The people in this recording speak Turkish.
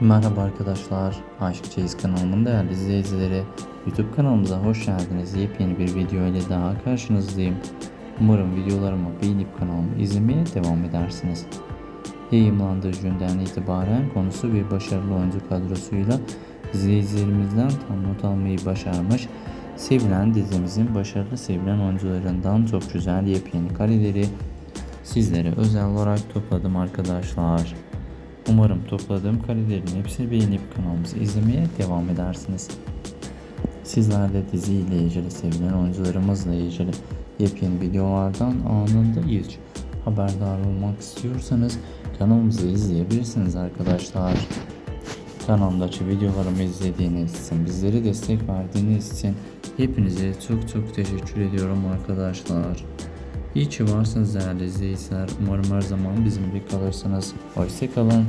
Merhaba arkadaşlar, Aşık Çeyiz kanalımın değerli izleyicileri. YouTube kanalımıza hoş geldiniz. Yepyeni bir video ile daha karşınızdayım. Umarım videolarımı beğenip kanalımı izlemeye devam edersiniz. Yayınlandığı günden itibaren konusu bir başarılı oyuncu kadrosuyla izleyicilerimizden tam not almayı başarmış. Sevilen dizimizin başarılı sevilen oyuncularından çok güzel yepyeni kareleri sizlere özel olarak topladım arkadaşlar. Umarım topladığım karelerin hepsini beğenip kanalımızı izlemeye devam edersiniz. Sizler de dizi ile ilgili sevilen oyuncularımızla ilgili yepyeni videolardan anında ilk haberdar olmak istiyorsanız kanalımızı izleyebilirsiniz arkadaşlar. Kanalımdaki videolarımı izlediğiniz için, bizlere destek verdiğiniz için hepinize çok çok teşekkür ediyorum arkadaşlar. İyi ki varsınız değerli izleyiciler. Umarım her zaman bizimle kalırsınız. Hoşçakalın.